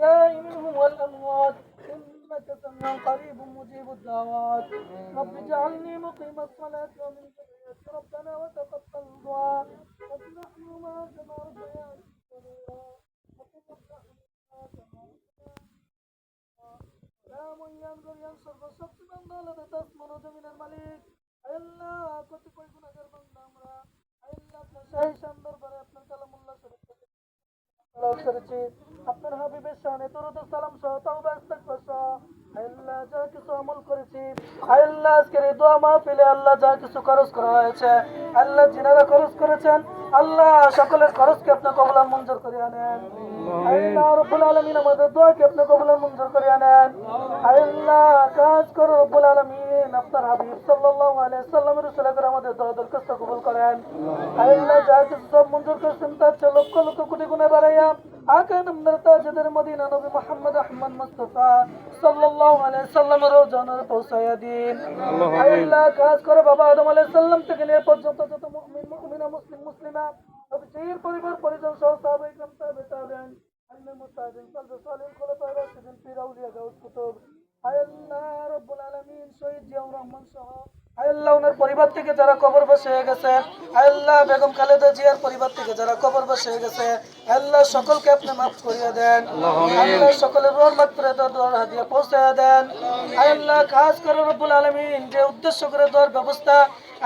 الأحياء منهم والأموات إنك سميع قريب مجيب الدعوات رب اجعلني مقيم الصلاة ومن ذريتي ربنا وتقبل دعاء رب ارحمهما كما ربياني صغيرا وقل رب ارحمهما كما ربياني سلام ينظر ينصر فصف من ضلت تسمرد من الملك আল্লাহ কতিপয় গুণাগার বান্দা আমরা আল্লাহ আপনার শাহী শান দরবারে আপনার কালামুল্লাহ শরীফ থেকে সালাম করেছি আপনার হাবিবের শানে দরুদ সালাম সহ আল্লাহ যা কিছু আমল করেছি, আল্লাহ আজকের এই দোয়া মাহফিলে আল্লাহ যা কিছু খরচ করা হয়েছে, আল্লাহ খরচ করেছেন, আল্লাহ সকলের খরচকে আপনি কবলার মঞ্জুর করে আনেন আল্লাহ রব্বুল আমাদের দোয়াকে আপনি কবলার মঞ্জুর করে আনেন আল্লাহ কাজ করো রব্বুল আলামিন, আপনার হাবিব সাল্লাল্লাহু আলাইহি সাল্লামের উসিলা করে আমাদের দোয়া দরখাস্ত কবুল করেন। আল্লাহ যা কিছু সব মঞ্জুর করেছেন, তার চেয়ে লক্ষ লক্ষ কোটি গুণে বাড়াইয়া আকে নম্বর তাজদের মদিনা নবী মুহাম্মদ আহমদ মুস্তাফা সাল্লাল্লাহু আলাইহি সাল্লামের রওজানার পৌঁছায়া দিন আল্লাহ কাজ করে বাবা আদম আলাইহিস সালাম থেকে নিয়ে পর্যন্ত যত মুমিন মুমিনা মুসলিম মুসলিমা সবচেয়ে পরিবার পরিজন সহ সাহাবায়ে کرام তাবে তাবেন আল্লাহ মুস্তাহিদিন সালফে সালিহিন খোলাফায়ে রাশিদিন পীর আউলিয়া গাউস কুতুব আয় আল্লাহ রব্বুল আলামিন শহীদ জিয়াউর রহমান সহ আয় আল্লাহ ওনার পরিবার থেকে যারা কবর বসে হয়ে গেছে আল্লাহ বেগম খালেদা জিয়ার পরিবার থেকে যারা কবর বসে হয়ে গেছে আল্লাহ সকলকে আপনি মাফ করিয়ে দেন। আল্লাহ সকলের রহমত করে দোয়ার পৌঁছায় দেন। আল্লাহ খাস করে রব্বুল আলামিন যে উদ্দেশ্য করে দেওয়ার ব্যবস্থা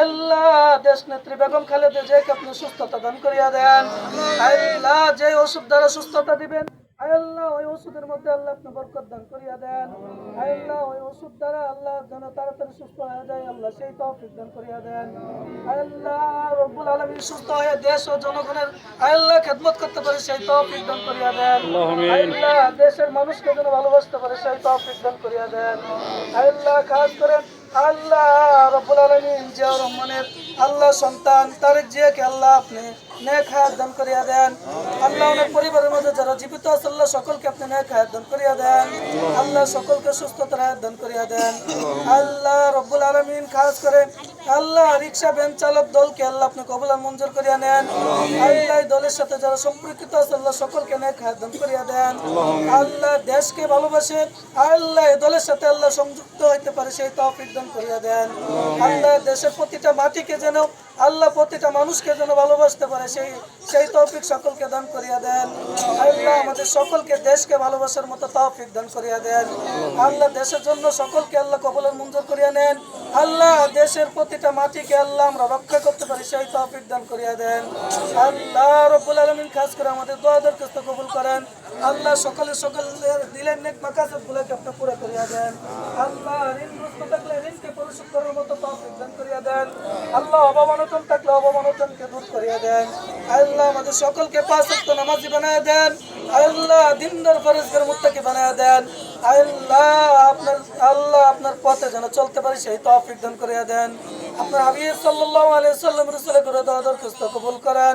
আল্লাহ দেশ নেত্রী বেগম খালেদা জিয়াকে আপনি সুস্থতা দান করিয়া দেন। আল্লাহ যে ওষুধ দ্বারা সুস্থতা দিবেন আল্লাহ ওই ওষুধের মধ্যে আল্লাহ আপনি বরকত দান করিয়া ওষুধ দ্বারা আল্লাহ যেন তাড়াতাড়ি সুস্থ হয়ে যায় আল্লাহ সেই তৌফিক দান করিয়া দেন আল্লাহ রব্বুল আলামিন সুস্থ হয়ে দেশ ও জনগণের আল্লাহ খেদমত করতে পারে সেই তৌফিক দান করিয়া দেন আল্লাহ দেশের মানুষকে যেন ভালোবাসতে পারে সেই তৌফিক দান করিয়া দেন আল্লাহ খাস করেন আল্লাহ রব্বুল আলমিন জিয়াউর রহমানের আল্লাহ সন্তান তারেক জিয়াকে আল্লাহ আপনি নেক হায়াত দান করিয়া দেন। আল্লাহ অনেক পরিবারের মধ্যে যারা জীবিত আছে আল্লাহ সকলকে আপনি নেক হায়াত দান করিয়া দেন। আল্লাহ সকলকে সুস্থতার হায়াত দান করিয়া দেন। আল্লাহ রব্বুল আলমিন খাস করে আল্লাহ রিক্সা ভ্যান চালক দলকে আল্লাহ আপনি কবুল আর মঞ্জুর করিয়া নেন। আল্লাহ দলের সাথে যারা সম্পর্কিত আছে আল্লাহ সকলকে নেক করিয়া দেন। আল্লাহ দেশকে ভালোবাসে আল্লাহ দলের সাথে আল্লাহ সংযুক্ত হইতে পারে সেই তৌফিক দান করিয়া দেন। আল্লাহ দেশের প্রতিটা মাটিকে যেন আল্লাহ প্রতিটা মানুষকে যেন ভালোবাসতে পারে সেই সেই তৌফিক সকলকে দান করিয়া দেন। আল্লাহ আমাদের সকলকে দেশকে ভালোবাসার মতো তৌফিক দান করিয়া দেন। আল্লাহ দেশের জন্য সকলকে আল্লাহ কবলের মঞ্জুর করিয়া নেন। আল্লাহ দেশের প্রতিটা মাটিকে আল্লাহ আমরা রক্ষা করতে পারি, সেই তহফিক দান করিয়া দেন। আল্লাহ রব্বুল আলমিন খাস করে আমাদের দোয়া কবুল করেন। আল্লাহ সকলে সকালে দিলেন নেক মাকাজ গুলোকে আপনি পুরো করিয়া দেন। আল্লাহ ঋণগ্রস্ত থাকলে ঋণকে পরিশোধ করার মতো তৌফিক দান করিয়া দেন। আল্লাহ অবমানতন থাকলে অবমানতনকে দূর করিয়া দেন। আল্লাহ আমাদের সকলকে পাঁচ ওয়াক্ত নামাজি দেন। আল্লাহ দিনদার ফরজগার মুত্তাকি বানায় দেন। আল্লাহ আপনার আল্লাহ আপনার পথে যেন চলতে পারি সেই তৌফিক দান করিয়া দেন। আপনার হাবিব সাল্লাল্লাহু আলাইহি সাল্লাম রাসূলের দরখাস্ত কবুল করেন।